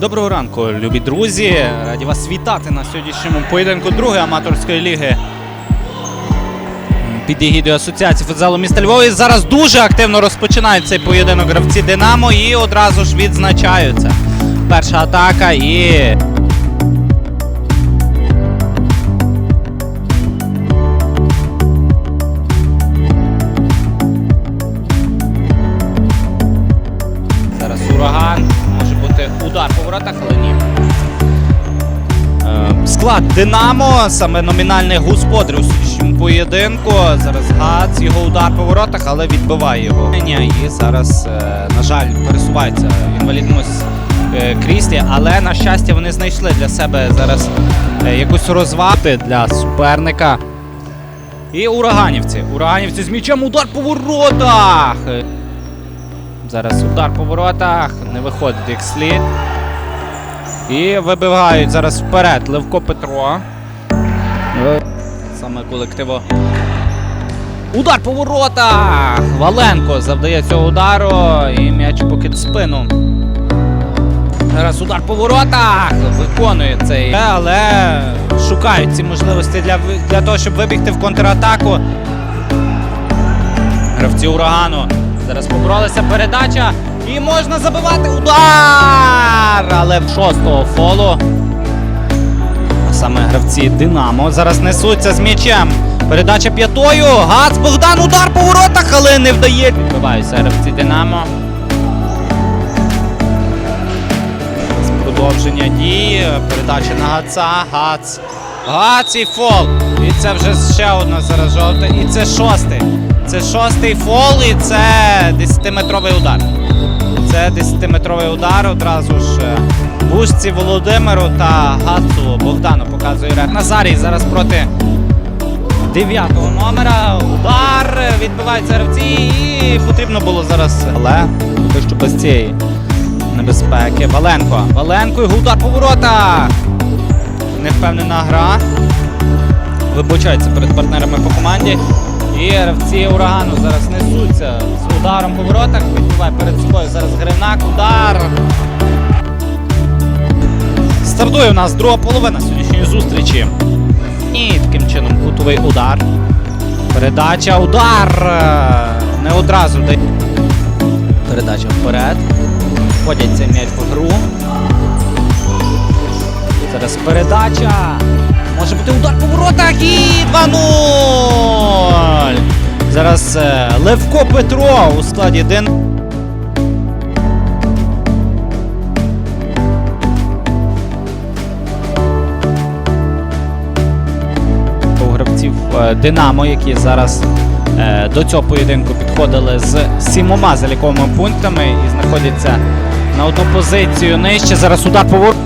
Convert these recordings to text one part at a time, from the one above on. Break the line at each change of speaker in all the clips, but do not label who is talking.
Доброго ранку, любі друзі. Раді вас вітати на сьогоднішньому поєдинку другої аматорської ліги. Під егідою Асоціації футзалу міста Львова. Зараз дуже активно розпочинають цей поєдинок гравці Динамо і одразу ж відзначаються. Перша атака і. Воротах, але Склад Динамо, саме номінальний господар у сьогоднішньому поєдинку. Зараз Гац, його удар по воротах, але відбиває його. І зараз, е, на жаль, пересувається в інвалідному е, кріслі, але на щастя вони знайшли для себе зараз е, якусь розвати для суперника. І ураганівці. Ураганівці з м'ячем удар по воротах. Зараз удар по воротах, не виходить як слід. І вибігають зараз вперед Левко Петро. Е, Саме колективо. Удар по воротах! Валенко завдає цього удару і м'яч поки в спину. Зараз удар по воротах! Виконує цей. Але шукають ці можливості для, для того, щоб вибігти в контратаку. Гравці урагану. Зараз поборолися передача. І можна забивати удар! Але в шостого фолу. А саме гравці Динамо зараз несуться з м'ячем. Передача п'ятою. Гац Богдан. Удар по воротах, але не вдає. Відбиваються гравці Динамо. Зараз Продовження дії. Передача на Гаца. Гац. Гац і фол. І це вже ще одна зараз жовта. І це шостий. Це шостий фол і це 10-метровий удар. Це 10-метровий удар одразу ж е, Бушці Володимиру та Гацу Богдану показує реф. Назарій зараз проти 9-го номера. Удар е, відбиваються гравці і потрібно було зараз. Але поки що без цієї небезпеки. Валенко. Валенко його удар по воротах. Невпевнена гра. Вибачається перед партнерами по команді. І гравці урагану зараз з ударом по воротах. Відбиває перед собою зараз Гринак. Удар. Стартує у нас друга половина сьогоднішньої зустрічі. І таким чином кутовий удар. Передача, удар. Не одразу дає. Передача вперед. Входять цей м'яч в гру. Зараз передача. Може бути удар по воротах і 2-0. Зараз е, Левко Петро у складі Дин. У гравців е, Динамо, які зараз е, до цього поєдинку підходили з сімома заліковими пунктами і знаходяться на одну позицію нижче. Зараз удар по воротах.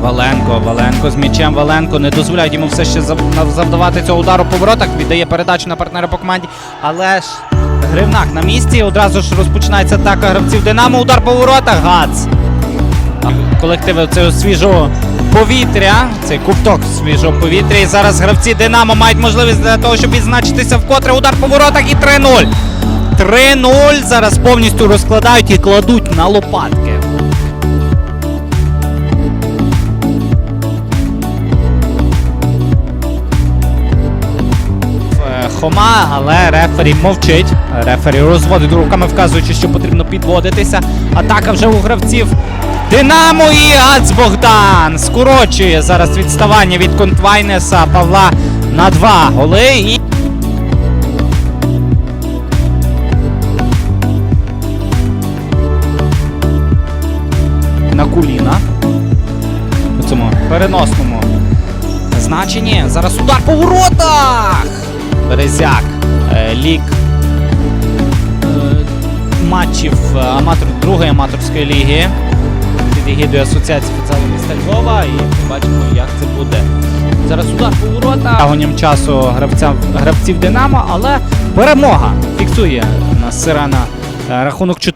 Валенко, Валенко з м'ячем. Валенко не дозволяють йому все ще завдавати цього удару по воротах. Віддає передачу на партнера по команді. Але ж Гривнак на місці. Одразу ж розпочинається атака гравців Динамо. Удар по воротах. Гац. Колективи цього свіжого повітря. Цей купток свіжого повітря. І зараз гравці Динамо мають можливість для того, щоб відзначитися вкотре. Удар по воротах і 3-0. 3-0. Зараз повністю розкладають і кладуть на лопатки. Хома, але рефері мовчить. Рефері розводить руками, вказуючи, що потрібно підводитися. Атака вже у гравців. Динамо і Ац Богдан скорочує зараз відставання від Контвайнеса Павла на два голи. І... На куліна. У цьому переносному значенні. Зараз удар по воротах! Березяк. Е, Лік е, матчів е, аматор, другої аматорської ліги під егідою Асоціації футзалу міста Львова. І побачимо, як це буде. Зараз удар по ворота Тягонням часу гравця, гравців Динамо, але перемога фіксує нас сирена рахунок рахунок